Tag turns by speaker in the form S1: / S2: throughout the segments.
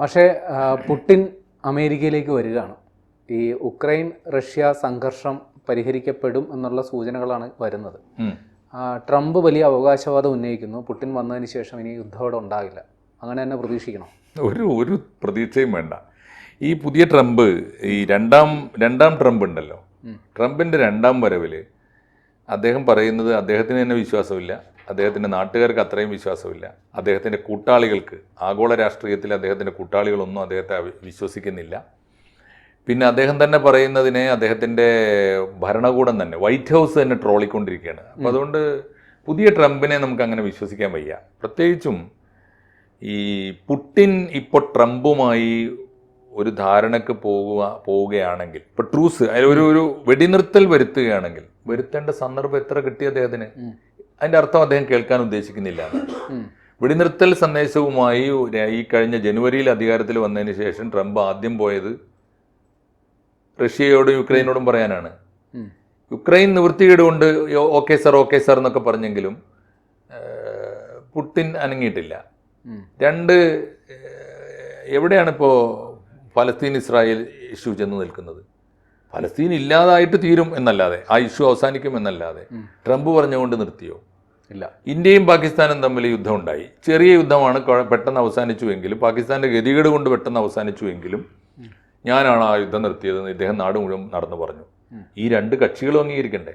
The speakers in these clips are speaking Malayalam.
S1: പക്ഷേ പുട്ടിൻ പുടിൻ അമേരിക്കയിലേക്ക് വരികയാണ്. ഈ ഉക്രൈൻ റഷ്യ സംഘർഷം പരിഹരിക്കപ്പെടും എന്നുള്ള സൂചനകളാണ് വരുന്നത്. ട്രംപ് വലിയ അവകാശവാദം ഉന്നയിക്കുന്നു. പുട്ടിൻ വന്നതിന് ശേഷം ഇനി യുദ്ധം അവിടെ ഉണ്ടാകില്ല. അങ്ങനെ തന്നെ പ്രതീക്ഷിക്കണം?
S2: ഒരു ഒരു പ്രതീക്ഷയും വേണ്ട. ഈ പുതിയ ട്രംപ് ഈ രണ്ടാം രണ്ടാം ട്രംപ് ഉണ്ടല്ലോ. ട്രംപിന്റെ രണ്ടാം വരവിൽ അദ്ദേഹം പറയുന്നത് അദ്ദേഹത്തിന് തന്നെ വിശ്വാസമില്ല. അദ്ദേഹത്തിന്റെ നാട്ടുകാർക്ക് അത്രയും വിശ്വാസമില്ല. അദ്ദേഹത്തിന്റെ കൂട്ടാളികൾക്ക് ആഗോള രാഷ്ട്രീയത്തിൽ അദ്ദേഹത്തിന്റെ കൂട്ടാളികളൊന്നും അദ്ദേഹത്തെ വിശ്വസിക്കുന്നില്ല. പിന്നെ അദ്ദേഹം തന്നെ പറയുന്നതിനെ അദ്ദേഹത്തിന്റെ ഭരണകൂടം തന്നെ വൈറ്റ് ഹൗസ് തന്നെ ട്രോളിക്കൊണ്ടിരിക്കുകയാണ്. അപ്പോൾ അതുകൊണ്ട് പുതിയ ട്രംപിനെ നമുക്ക് അങ്ങനെ വിശ്വസിക്കാൻ വയ്യ. പ്രത്യേകിച്ചും ഈ പുട്ടിൻ ഇപ്പോൾ ട്രംപുമായി ഒരു ധാരണക്ക് പോകുക പോവുകയാണെങ്കിൽ ഇപ്പോൾ ട്രൂസ് അതിൽ ഒരു ഒരു വെടിനിർത്തൽ വരുത്തുകയാണെങ്കിൽ വരുത്തേണ്ട സന്ദർഭം എത്ര കിട്ടി അദ്ദേഹത്തിന്. അതിന്റെ അർത്ഥം അദ്ദേഹം കേൾക്കാൻ ഉദ്ദേശിക്കുന്നില്ല. വെടിനിർത്തൽ സന്ദേശവുമായി ഈ കഴിഞ്ഞ ജനുവരിയിൽ അധികാരത്തിൽ വന്നതിന് ശേഷം ട്രംപ് ആദ്യം പോയത് റഷ്യയോടും യുക്രൈനോടും പറയാനാണ്. യുക്രൈൻ നിവൃത്തികേട് കൊണ്ട് ഓക്കെ സർ ഓക്കെ സർ എന്നൊക്കെ പറഞ്ഞെങ്കിലും പുട്ടിൻ അനങ്ങിയിട്ടില്ല. രണ്ട് എവിടെയാണ് എവിടെയാണിപ്പോൾ ഫലസ്തീൻ ഇസ്രായേൽ ഇഷ്യൂ ചെന്ന് നിൽക്കുന്നത്? ഫലസ്തീൻ ഇല്ലാതായിട്ട് തീരും എന്നല്ലാതെ ആ ഇഷ്യൂ അവസാനിക്കും എന്നല്ലാതെ. ട്രംപ് പറഞ്ഞുകൊണ്ട് നിർത്തിയോ?
S1: ഇല്ല.
S2: ഇന്ത്യയും പാകിസ്ഥാനും തമ്മിൽ യുദ്ധം ഉണ്ടായി ചെറിയ യുദ്ധമാണ് പെട്ടെന്ന് അവസാനിച്ചുവെങ്കിലും പാകിസ്ഥാന്റെ ഗതികേട് കൊണ്ട് പെട്ടെന്ന് അവസാനിച്ചുവെങ്കിലും ഞാനാണ് ആ യുദ്ധം നിർത്തിയതെന്ന് ഇദ്ദേഹം നാട് മുഴുവൻ നടന്നു പറഞ്ഞു. ഈ രണ്ട് കക്ഷികളും അംഗീകരിക്കണ്ടേ.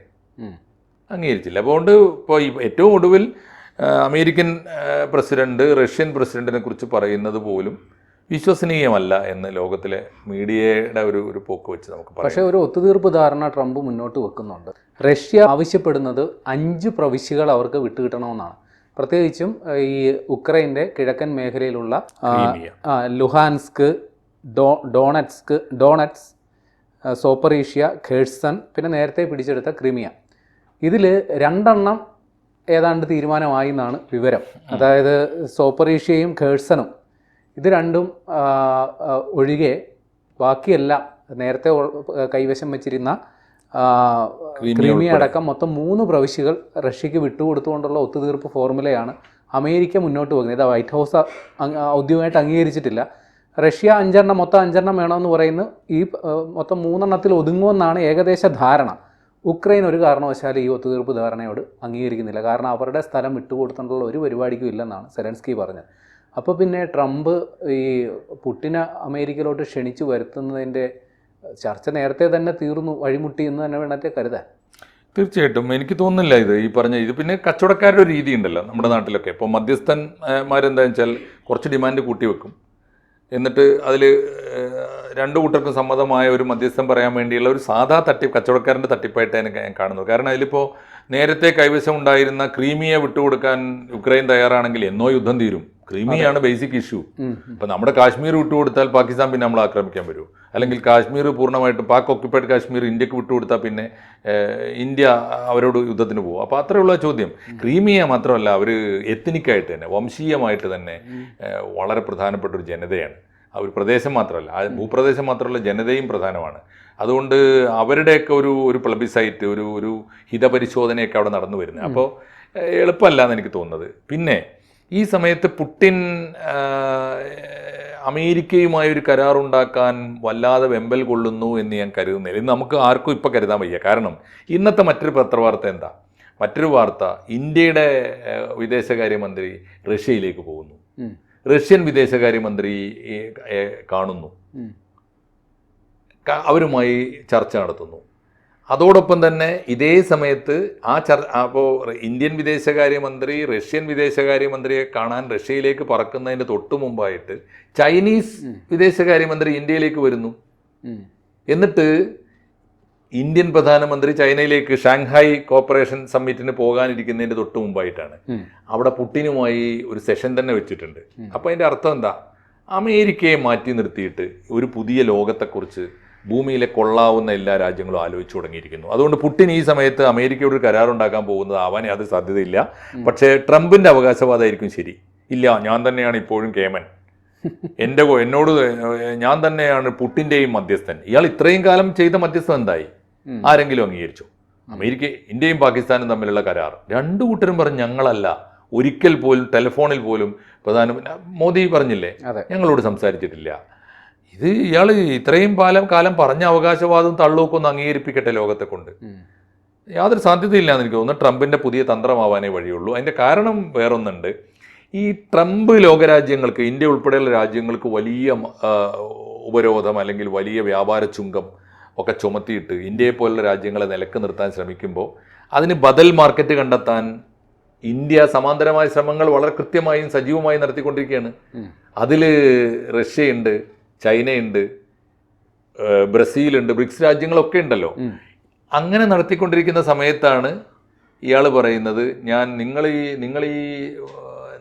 S2: അംഗീകരിച്ചില്ല. അതുകൊണ്ട് ഇപ്പോൾ ഏറ്റവും ഒടുവിൽ അമേരിക്കൻ പ്രസിഡന്റ് റഷ്യൻ പ്രസിഡന്റിനെ കുറിച്ച് പറയുന്നത് പോലും വിശ്വസനീയമല്ല എന്ന് ലോകത്തിലെ മീഡിയയുടെ ഒരു ഒരു പോക്ക് വെച്ച് നമുക്ക് പറയാം.
S1: പക്ഷേ ഒരു ഒത്തുതീർപ്പ് ധാരണ ട്രംപ് മുന്നോട്ട് വെക്കുന്നുണ്ട്. റഷ്യ ആവശ്യപ്പെടുന്നത് അഞ്ച് പ്രവിശ്യകൾ അവർക്ക് വിട്ടുകിട്ടണമെന്നാണ്. പ്രത്യേകിച്ചും ഈ ഉക്രൈന്റെ കിഴക്കൻ മേഖലയിലുള്ള ലുഹാൻസ്ക് ഡോ Donetsk doughnuts Zaporizhzhia Zaporizhzhia Kherson പിന്നെ നേരത്തെ പിടിച്ചെടുത്ത ക്രിമിയ. ഇതിൽ രണ്ടെണ്ണം ഏതാണ്ട് തീരുമാനമായി എന്നാണ് വിവരം. അതായത് സോപ്പറേഷ്യയും ഖേഴ്സണും ഇത് രണ്ടും ഒഴികെ ബാക്കിയെല്ലാം നേരത്തെ കൈവശം വെച്ചിരുന്ന
S2: ക്രീമി
S1: അടക്കം മൊത്തം മൂന്ന് പ്രവിശ്യകൾ റഷ്യക്ക് വിട്ടുകൊടുത്തുകൊണ്ടുള്ള ഒത്തുതീർപ്പ് ഫോർമുലയാണ് അമേരിക്ക മുന്നോട്ട് പോകുന്നത്. ഇത് വൈറ്റ് ഹൗസ് ഔദ്യോഗികമായിട്ട് അംഗീകരിച്ചിട്ടില്ല. റഷ്യ അഞ്ചെണ്ണം മൊത്തം അഞ്ചെണ്ണം വേണമെന്ന് പറയുന്നു. ഈ മൊത്തം മൂന്നെണ്ണത്തിൽ ഒതുങ്ങുമെന്നാണ് ഏകദേശ ധാരണ. ഉക്രൈൻ ഒരു കാരണവശാലും ഈ ഒത്തുതീർപ്പ് ധാരണയോട് അംഗീകരിക്കുന്നില്ല. കാരണം അവരുടെ സ്ഥലം വിട്ടുകൊടുത്തിട്ടുള്ള ഒരു പരിപാടിക്കും ഇല്ലെന്നാണ് സെലൻസ്കി പറഞ്ഞത്. അപ്പോൾ പിന്നെ ട്രംപ് ഈ പുട്ടിനെ അമേരിക്കയിലോട്ട് ക്ഷണിച്ചു വരുത്തുന്നതിന്റെ ചർച്ച നേരത്തെ തന്നെ തീർന്നു വഴിമുട്ടി എന്ന് തന്നെ വേണത്തെ കരുതാൻ.
S2: തീർച്ചയായിട്ടും. എനിക്ക് തോന്നുന്നില്ല ഇത് ഈ പറഞ്ഞ ഇത് പിന്നെ കച്ചവടക്കാരുടെ രീതി ഉണ്ടല്ലോ നമ്മുടെ നാട്ടിലൊക്കെ. ഇപ്പോൾ മധ്യസ്ഥന്മാരെന്താ വെച്ചാൽ കുറച്ച് ഡിമാൻഡ് കൂട്ടി വെക്കും. എന്നിട്ട് അതിൽ രണ്ടു കൂട്ടർക്കും സമ്മതമായ ഒരു മധ്യസ്ഥം പറയാൻ വേണ്ടിയുള്ള ഒരു സാധാ തട്ടി കച്ചവടക്കാരന്റെ തട്ടിപ്പായിട്ടാണ് ഞാൻ കാണുന്നത് കാരണം അതിലിപ്പോൾ നേരത്തെ കൈവശം ഉണ്ടായിരുന്ന ക്രീമിയ വിട്ടുകൊടുക്കാൻ യുക്രൈൻ തയ്യാറാണെങ്കിൽ എന്നോ യുദ്ധം തീരും. ക്രീമിയാണ് ബേസിക് ഇഷ്യൂ
S1: അപ്പൊ
S2: ഇപ്പം നമ്മുടെ കാശ്മീർ വിട്ടുകൊടുത്താൽ പാകിസ്ഥാൻ പിന്നെ നമ്മൾ ആക്രമിക്കാൻ വരും. അല്ലെങ്കിൽ കാശ്മീർ പൂർണമായിട്ടും പാക് ഓക്യുപ്പൈഡ് കാശ്മീർ ഇന്ത്യയ്ക്ക് വിട്ടുകൊടുത്താൽ പിന്നെ ഇന്ത്യ അവരോട് യുദ്ധത്തിന് പോകും. അപ്പോൾ അത്രയുള്ള ചോദ്യം. ക്രീമിയ മാത്രമല്ല അവർ എത്തനിക്കായിട്ട് തന്നെ വംശീയമായിട്ട് തന്നെ വളരെ പ്രധാനപ്പെട്ട ഒരു ജനതയാണ്. ആ ഒരു പ്രദേശം മാത്രമല്ല ആ ഭൂപ്രദേശം മാത്രമല്ല ജനതയും പ്രധാനമാണ്. അതുകൊണ്ട് അവരുടെയൊക്കെ ഒരു ഒരു പ്ലബിസൈറ്റ് ഒരു ഒരു ഹിതപരിശോധനയൊക്കെ അവിടെ നടന്നു വരുന്നത്. അപ്പോൾ എളുപ്പമല്ല എന്ന് എനിക്ക് തോന്നുന്നത്. പിന്നെ ഈ സമയത്ത് പുട്ടിൻ അമേരിക്കയുമായി ഒരു കരാറുണ്ടാക്കാൻ വല്ലാതെ വെമ്പൽ കൊള്ളുന്നു എന്ന് ഞാൻ കരുതുന്നില്ല. ഇത് നമുക്ക് ആർക്കും ഇപ്പം കരുതാൻ വയ്യ. കാരണം ഇന്നത്തെ മറ്റൊരു പത്രവാർത്ത എന്താ? മറ്റൊരു വാർത്ത ഇന്ത്യയുടെ വിദേശകാര്യമന്ത്രി റഷ്യയിലേക്ക് പോകുന്നു. റഷ്യൻ വിദേശകാര്യമന്ത്രി കാണുന്നു. അവരുമായി ചർച്ച നടത്തുന്നു. അതോടൊപ്പം തന്നെ ഇതേ സമയത്ത് ആ ചർ അപ്പോൾ ഇന്ത്യൻ വിദേശകാര്യമന്ത്രി റഷ്യൻ വിദേശകാര്യമന്ത്രിയെ കാണാൻ റഷ്യയിലേക്ക് പറക്കുന്നതിന് തൊട്ടു മുമ്പായിട്ട് ചൈനീസ് വിദേശകാര്യമന്ത്രി ഇന്ത്യയിലേക്ക് വരുന്നു. എന്നിട്ട് ഇന്ത്യൻ പ്രധാനമന്ത്രി ചൈനയിലേക്ക് ഷാങ്ഹായ് കോപ്പറേഷൻ സമ്മിറ്റിന് പോകാനിരിക്കുന്നതിന്റെ തൊട്ട് മുമ്പായിട്ടാണ്. അവിടെ പുട്ടിനുമായി ഒരു സെഷൻ തന്നെ വെച്ചിട്ടുണ്ട്. അപ്പോൾ അതിന്റെ അർത്ഥം എന്താ? അമേരിക്കയെ മാറ്റി നിർത്തിയിട്ട് ഒരു പുതിയ ലോകത്തെക്കുറിച്ച് ഭൂമിയിലെ കൊള്ളാവുന്ന എല്ലാ രാജ്യങ്ങളും ആലോചിച്ചു തുടങ്ങിയിരിക്കുന്നു. അതുകൊണ്ട് പുട്ടിൻ ഈ സമയത്ത് അമേരിക്കയോട് ഒരു കരാറുണ്ടാക്കാൻ പോകുന്നത് അവനെ അത് സാധ്യതയില്ല. പക്ഷേ ട്രംപിന്റെ അവകാശവാദമായിരിക്കും ശരി. ഇല്ല ഞാൻ തന്നെയാണ് ഇപ്പോഴും കേമൻ. എന്റെ എന്നോട് ഞാൻ തന്നെയാണ് പുട്ടിന്റെയും മധ്യസ്ഥൻ. ഇയാൾ ഇത്രയും കാലം ചെയ്ത മധ്യസ്ഥൻ എന്തായി? ആരെങ്കിലും അംഗീകരിച്ചു. അമേരിക്ക ഇന്ത്യയും പാകിസ്ഥാനും തമ്മിലുള്ള കരാർ. രണ്ടു കൂട്ടരും പറഞ്ഞു ഞങ്ങളല്ല. ഒരിക്കൽ പോലും ടെലിഫോണിൽ പോലും പ്രധാനമന്ത്രി മോദി പറഞ്ഞില്ലേ? ഞങ്ങളോട് സംസാരിച്ചിട്ടില്ല. ഇത് ഇയാൾ ഇത്രയും കാലം കാലം പറഞ്ഞ അവകാശവാദം തള്ളൂക്കും ഒന്ന് അംഗീകരിപ്പിക്കട്ടെ ലോകത്തെ കൊണ്ട് യാതൊരു സാധ്യതയില്ല എന്ന് എനിക്ക് തോന്നുന്നു. ട്രംപിന്റെ പുതിയ തന്ത്രമാവാനേ വഴിയുള്ളൂ. അതിന്റെ കാരണം വേറൊന്നുണ്ട്. ഈ ട്രംപ് ലോകരാജ്യങ്ങൾക്ക് ഇന്ത്യ ഉൾപ്പെടെയുള്ള രാജ്യങ്ങൾക്ക് വലിയ ഉപരോധം അല്ലെങ്കിൽ വലിയ വ്യാപാര ചുങ്കം ഒക്കെ ചുമത്തിയിട്ട് ഇന്ത്യയെ പോലുള്ള രാജ്യങ്ങളെ നിലയ്ക്ക് നിർത്താൻ ശ്രമിക്കുമ്പോൾ അതിന് ബദൽ മാർക്കറ്റ് കണ്ടെത്താൻ ഇന്ത്യ സമാന്തരമായ ശ്രമങ്ങൾ വളരെ കൃത്യമായും സജീവമായും നടത്തിക്കൊണ്ടിരിക്കുകയാണ്. അതിൽ റഷ്യയുണ്ട് ചൈനയുണ്ട് ബ്രസീലുണ്ട് ബ്രിക്സ് രാജ്യങ്ങളൊക്കെ ഉണ്ടല്ലോ. അങ്ങനെ നടത്തിക്കൊണ്ടിരിക്കുന്ന സമയത്താണ് ഇയാൾ പറയുന്നത് ഞാൻ നിങ്ങൾ ഈ നിങ്ങൾ ഈ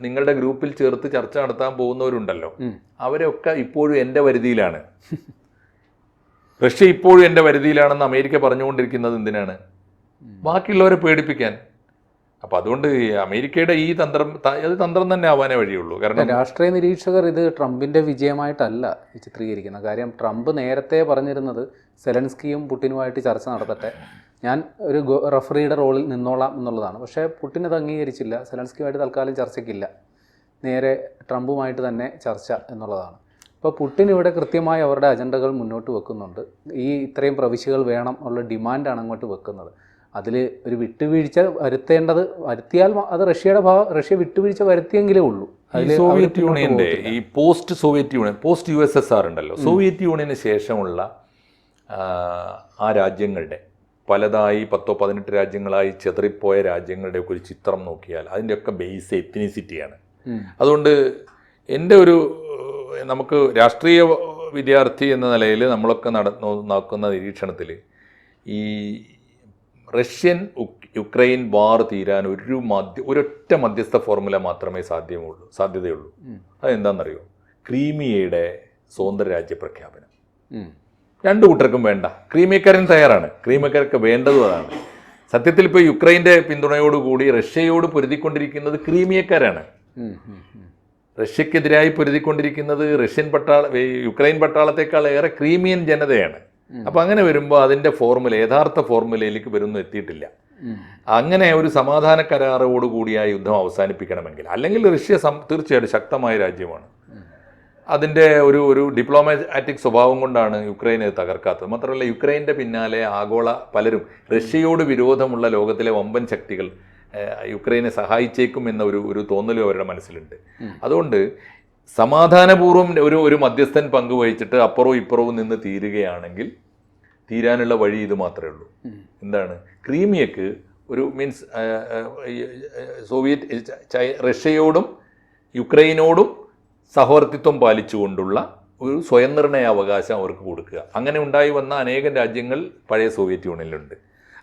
S2: നിങ്ങളുടെ ഗ്രൂപ്പിൽ ചേർത്ത് ചർച്ച നടത്താൻ പോകുന്നവരുണ്ടല്ലോ. അവരൊക്കെ ഇപ്പോഴും എന്റെ വരുതിയിലാണ് റഷ്യ ഇപ്പോഴും എന്റെ വരുതിയിലാണെന്ന് അമേരിക്ക പറഞ്ഞുകൊണ്ടിരിക്കുന്നത് എന്തിനാണ്? ബാക്കിയുള്ളവരെ പേടിപ്പിക്കാൻ. അപ്പം അതുകൊണ്ട് അമേരിക്കയുടെ ഈ തന്ത്രം അത് തന്ത്രം തന്നെ ആവാനേ വഴിയുള്ളൂ. കാരണം
S1: രാഷ്ട്രീയ നിരീക്ഷകർ ഇത് ട്രംപിന്റെ വിജയമായിട്ടല്ല ചിത്രീകരിക്കുന്നത് കാര്യം. ട്രംപ് നേരത്തെ പറഞ്ഞിരുന്നത് സെലൻസ്കിയും പുടിനുമായിട്ട് ചർച്ച നടത്തട്ടെ. ഞാൻ ഒരു റഫറിയുടെ റോളിൽ നിന്നോളാം എന്നുള്ളതാണ്. പക്ഷേ പുട്ടിൻ അത് അംഗീകരിച്ചില്ല. സെലൻസ്കിയുമായിട്ട് തൽക്കാലം ചർച്ചയ്ക്കില്ല. നേരെ ട്രംപുമായിട്ട് തന്നെ ചർച്ച എന്നുള്ളതാണ്. ഇപ്പോൾ പുട്ടിൻ ഇവിടെ കൃത്യമായി അവരുടെ അജണ്ടകൾ മുന്നോട്ട് വെക്കുന്നുണ്ട്. ഈ ഇത്രയും പ്രവിശ്യകൾ വേണം ഉള്ള ഡിമാൻഡാണ് അങ്ങോട്ട് വെക്കുന്നത്. അതിൽ ഒരു വിട്ടുവീഴ്ച വരുത്തേണ്ടത് വരുത്തിയാൽ അത് റഷ്യയുടെ ഭാഗം റഷ്യ വിട്ടുവീഴ്ച വരുത്തിയെങ്കിലേ ഉള്ളൂ.
S2: സോവിയറ്റ് യൂണിയന്റെ ഈ post Soviet Union post U S S R ഉണ്ടല്ലോ. സോവിയറ്റ് യൂണിയന് ശേഷമുള്ള ആ, രാജ്യങ്ങളുടെ പലതായി പത്തോ പതിനെട്ട് രാജ്യങ്ങളായി ചെതറിപ്പോയ രാജ്യങ്ങളുടെ ഒക്കെ ഒരു ചിത്രം നോക്കിയാൽ അതിന്റെയൊക്കെ ബേസ് എത്തിനിസിറ്റിയാണ് അതുകൊണ്ട് എന്റെ ഒരു നമുക്ക് രാഷ്ട്രീയ വിദ്യാർത്ഥി എന്ന നിലയിൽ നമ്മളൊക്കെ നട നോ- നോക്കുന്ന നിരീക്ഷണത്തിൽ ഈ റഷ്യൻ യുക്രൈൻ വാർ തീരാൻ ഒരു മധ്യ ഒരൊറ്റ മധ്യസ്ഥ ഫോർമുല മാത്രമേ സാധ്യമുള്ളൂ സാധ്യതയുള്ളൂ. അതെന്താണെന്നറിയോ ക്രീമിയയുടെ സ്വതന്ത്ര രാജ്യ പ്രഖ്യാപനം. രണ്ടു കൂട്ടർക്കും വേണ്ട. ക്രീമിയക്കാരൻ തയ്യാറാണ്. ക്രീമിയക്കാർക്ക് വേണ്ടതും അതാണ്. സത്യത്തിൽ ഇപ്പോൾ യുക്രൈന്റെ പിന്തുണയോടുകൂടി റഷ്യയോട് പൊരുതിക്കൊണ്ടിരിക്കുന്നത് ക്രീമിയക്കാരാണ്. റഷ്യക്കെതിരായി പൊരുതിക്കൊണ്ടിരിക്കുന്നത് റഷ്യൻ പട്ടാള യുക്രൈൻ പട്ടാളത്തെക്കാൾ ഏറെ ക്രീമിയൻ ജനതയാണ്. അപ്പോൾ അങ്ങനെ വരുമ്പോൾ അതിന്റെ ഫോർമുല യഥാർത്ഥ ഫോർമുലയിലേക്ക് വരുന്നു എത്തിയിട്ടില്ല. അങ്ങനെ ഒരു സമാധാന കരാറോടുകൂടി ആ യുദ്ധം അവസാനിപ്പിക്കണമെങ്കിൽ അല്ലെങ്കിൽ റഷ്യ സം തീർച്ചയായിട്ടും ശക്തമായ രാജ്യമാണ്. അതിന്റെ ഒരു ഒരു ഡിപ്ലോമാറ്റിക് സ്വഭാവം കൊണ്ടാണ് യുക്രൈൻ യുക്രൈനെ തകർക്കാത്തത്. മാത്രമല്ല യുക്രൈന്റെ പിന്നാലെ ആഗോള പലരും റഷ്യയോട് വിരോധമുള്ള ലോകത്തിലെ വമ്പൻ ശക്തികൾ യുക്രൈനെ സഹായിച്ചേക്കും എന്ന ഒരു ഒരു തോന്നലും അവരുടെ മനസ്സിലുണ്ട്. അതുകൊണ്ട് സമാധാനപൂർവം ഒരു ഒരു മധ്യസ്ഥൻ പങ്കുവഹിച്ചിട്ട് അപ്പുറവും ഇപ്പുറവും നിന്ന് തീരുകയാണെങ്കിൽ തീരാനുള്ള വഴി ഇത് മാത്രമേ ഉള്ളൂ. എന്താണ്? ക്രീമിയക്ക് ഒരു മീൻസ് സോവിയറ്റ് റഷ്യയോടും യുക്രൈനോടും സഹവർത്തിത്വം പാലിച്ചുകൊണ്ടുള്ള ഒരു സ്വയംനിർണയ അവകാശം അവർക്ക് കൊടുക്കുക. അങ്ങനെ ഉണ്ടായി വന്ന അനേകം രാജ്യങ്ങൾ പഴയ സോവിയറ്റ് യൂണിയനിലുണ്ട്.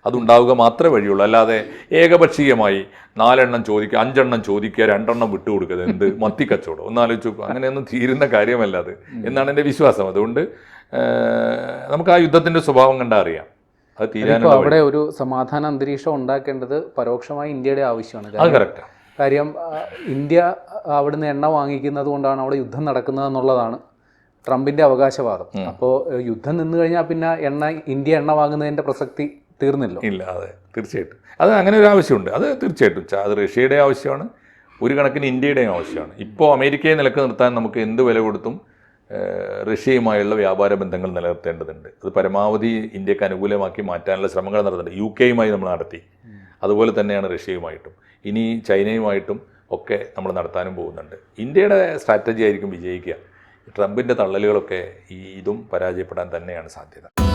S2: അതുണ്ടാവുക മാത്രമേ വഴിയുള്ളൂ. അല്ലാതെ ഏകപക്ഷീയമായി നാലെണ്ണം ചോദിക്കുക അഞ്ചെണ്ണം ചോദിക്കുക രണ്ടെണ്ണം വിട്ടുകൊടുക്കുക എന്ത് മത്തി കച്ചവടം ഒന്ന് ആലോചിച്ച് നോക്കുക അങ്ങനെയൊന്നും തീരുന്ന കാര്യമല്ല അത്. എന്നാണ് എന്റെ വിശ്വാസം. അതുകൊണ്ട് നമുക്ക് ആ യുദ്ധത്തിന്റെ സ്വഭാവം കണ്ടാൽ അറിയാം. അത് തീരാനുള്ള
S1: അവിടെ ഒരു സമാധാന അന്തരീക്ഷം ഉണ്ടാക്കേണ്ടത് പരോക്ഷമായി ഇന്ത്യയുടെ ആവശ്യമാണ്.
S2: അത്
S1: കാര്യം- ഇന്ത്യ അവിടുന്ന് എണ്ണ വാങ്ങിക്കുന്നത് കൊണ്ടാണ് അവിടെ യുദ്ധം നടക്കുന്നത് എന്നുള്ളതാണ് ട്രംപിന്റെ അവകാശവാദം. അപ്പോൾ യുദ്ധം നിന്നു കഴിഞ്ഞാൽ പിന്നെ എണ്ണ ഇന്ത്യ എണ്ണ വാങ്ങുന്നതിന്റെ പ്രസക്തി തീർന്നില്ല?
S2: ഇല്ല അതെ തീർച്ചയായിട്ടും. അത് അങ്ങനെ ഒരു ആവശ്യമുണ്ട്. അത് തീർച്ചയായിട്ടും. അത് റഷ്യയുടെ ആവശ്യമാണ്. ഒരു കണക്കിന് ഇന്ത്യയുടെയും ആവശ്യമാണ്. ഇപ്പോൾ അമേരിക്കയെ നിലയ്ക്ക് നിർത്താൻ നമുക്ക് എന്ത് വില കൊടുത്തും റഷ്യയുമായുള്ള വ്യാപാര ബന്ധങ്ങൾ നിലനിർത്തേണ്ടതുണ്ട്. അത് പരമാവധി ഇന്ത്യയ്ക്ക് അനുകൂലമാക്കി മാറ്റാനുള്ള ശ്രമങ്ങൾ നടത്തുന്നുണ്ട് യു കെയുമായി നമ്മൾ നടത്തി. അതുപോലെ തന്നെയാണ് റഷ്യയുമായിട്ടും. ഇനി ചൈനയുമായിട്ടും ഒക്കെ നമ്മൾ നടത്താനും പോകുന്നുണ്ട്. ഇന്ത്യയുടെ സ്ട്രാറ്റജി ആയിരിക്കും വിജയിക്കുക. ട്രംപിന്റെ തള്ളലുകളൊക്കെ ഈ ഇതും പരാജയപ്പെടാൻ തന്നെയാണ് സാധ്യത.